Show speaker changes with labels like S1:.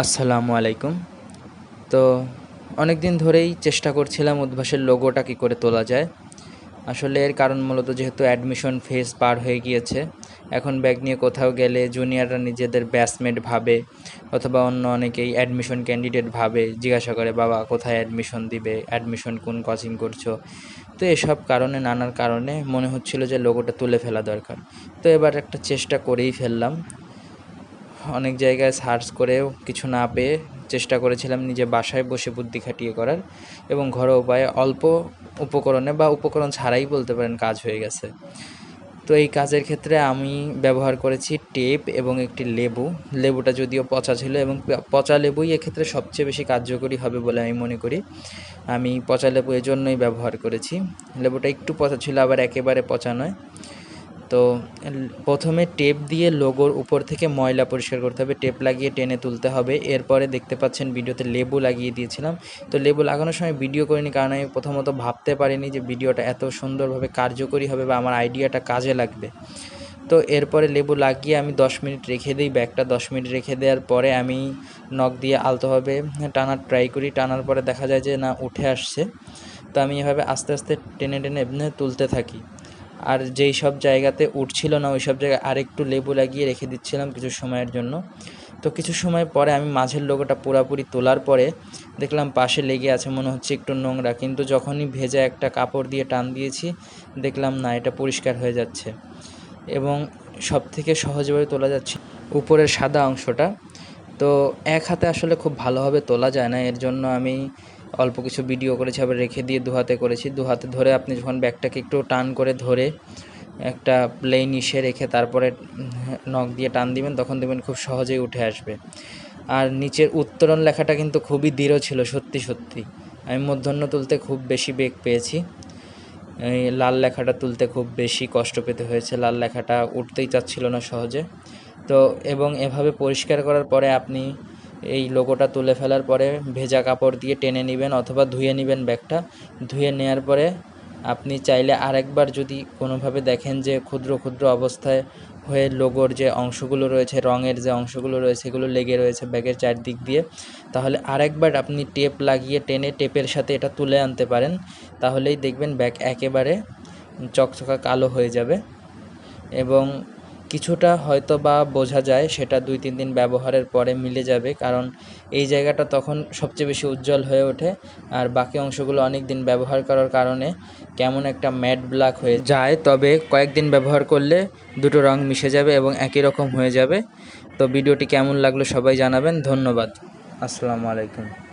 S1: আসসালামু আলাইকুম। তো অনেক দিন ধরেই চেষ্টা করছিলাম উদ্ভাসের লোগোটা কী করে তোলা যায়। আসলে এর কারণ মূলত যেহেতু অ্যাডমিশন ফেজ পার হয়ে গিয়েছে, এখন ব্যাগ নিয়ে কোথাও গেলে জুনিয়ররা নিজেদের ব্যাচমেট ভাবে অথবা অন্য অনেকেই অ্যাডমিশন ক্যান্ডিডেট ভাবে জিজ্ঞাসা করে, বাবা, কোথায় অ্যাডমিশন দিবে? অ্যাডমিশন কোন কোচিং করছ? তো এসব কারণে, নানার কারণে মনে হচ্ছিল যে লোগোটা তুলে ফেলা দরকার। তো এবার একটা চেষ্টা করেই ফেললাম। অনেক জায়গায় সার্চ করেও কিছু না পেয়ে চেষ্টা করেছিলাম নিজে বাসায় বসে বুদ্ধি খাটিয়ে করার এবং ঘরোয়া উপায়ে অল্প উপকরণে বা উপকরণ ছাড়াই বলতে পারেন কাজ হয়ে গেছে। তো এই কাজের ক্ষেত্রে আমি ব্যবহার করেছি টেপ এবং একটি লেবু। লেবুটা যদিও পচা ছিল এবং পচা লেবুই এক্ষেত্রে সবচেয়ে বেশি কার্যকরী হবে বলে আমি মনে করি। আমি পচা লেবু এজন্যই ব্যবহার করেছি। লেবুটা একটু পচা ছিল, আবার একেবারে পচা নয়। তো প্রথমে টেপ দিয়ে লোগোর উপর থেকে ময়লা পরিষ্কার করতে হবে। টেপ লাগিয়ে টেনে তুলতে হবে। এরপরে দেখতে পাচ্ছেন ভিডিওতে লেবু লাগিয়ে দিয়েছিলাম। তো লেবু লাগানোর সময় ভিডিও করিনি কারণ আমি প্রথমত ভাবতে পারিনি যে ভিডিওটা এত সুন্দরভাবে কার্যকরী হবে বা আমার আইডিয়াটা কাজে লাগবে। তো এরপরে লেবু লাগিয়ে আমি দশ মিনিট রেখে দিই। ব্যাগটা দশ মিনিট রেখে দেওয়ার পরে আমি নখ দিয়ে আলতোভাবে টানার ট্রাই করি। টানার পরে দেখা যায় যে না, উঠে আসছে। তো আমি এভাবে আস্তে আস্তে টেনে টেনে তুলতে থাকি। আর যেই সব জায়গাতে উঠছিল না, ওই সব জায়গায় আরেকটু লেবু লাগিয়ে রেখে দিচ্ছিলাম কিছু সময়ের জন্য। তো কিছু সময় পরে আমি মাঝের লোগোটা পুরাপুরি তোলার পরে দেখলাম পাশে লেগে আছে মনে হচ্ছে একটু নোংরা, কিন্তু যখনই ভেজা একটা কাপড় দিয়ে টান দিয়েছি, দেখলাম না, এটা পরিষ্কার হয়ে যাচ্ছে এবং সব থেকে সহজভাবে তোলা যাচ্ছে উপরের সাদা অংশটা। তো এক হাতে আসলে খুব ভালোভাবে তোলা যায় না, এর জন্য আমি অল্প কিছু ভিডিও করেছি, আবার রেখে দিয়ে দু হাতে করেছি। দু হাতে ধরে আপনি যখন ব্যাগটাকে একটু টান করে ধরে একটা প্লেন ইসে রেখে তারপরে নখ দিয়ে টান দিবেন, তখন দেখবেন খুব সহজেই উঠে আসবে। আর নিচের উত্তরণ লেখাটা কিন্তু খুবই দৃঢ় ছিল, সত্যি সত্যি। আমি মধ্যাহ্ন তুলতে খুব বেশি বেগ পেয়েছি। লাল লেখাটা তুলতে খুব বেশি কষ্ট পেতে হয়েছে, লাল লেখাটা উঠতেই চাচ্ছিল না সহজে। তো, এবং এভাবে পরিষ্কার করার পরে আপনি এই লোগোটা তুলে ফেলার পরে ভেজা কাপড় দিয়ে টেনে নেবেন অথবা ধুয়ে নেবেন ব্যাগটা। ধুয়ে নেওয়ার পরে আপনি চাইলে আরেকবার যদি কোনোভাবে দেখেন যে ক্ষুদ্র ক্ষুদ্র অবস্থায় হয়ে লোগোর যে অংশগুলো রয়েছে, রঙের যে অংশগুলো রয়েছে, সেগুলো লেগে রয়েছে ব্যাগের চারদিক দিয়ে, তাহলে আরেকবার আপনি টেপ লাগিয়ে টেনে টেপের সাথে এটা তুলে আনতে পারেন। তাহলেই দেখবেন ব্যাগ একেবারে চকচকা কালো হয়ে যাবে এবং কিছুটা হয়তো বা বোঝা যায়, সেটা দুই, তিন দিন ব্যবহারের পরে মিলে যাবে, কারণ এই জায়গাটা তখন সবচেয়ে বেশি উজ্জ্বল হয়ে ওঠে। আর বাকি অংশগুলো অনেক দিন ব্যবহার করার কারণে কেমন একটা ম্যাট ব্ল্যাক হয়ে যায়, তবে কয়েকদিন ব্যবহার করলে দুটো রং মিশে যাবে এবং একই রকম হয়ে যাবে। তো ভিডিওটি কেমন লাগল সবাই জানাবেন। ধন্যবাদ। আসসালামু আলাইকুম।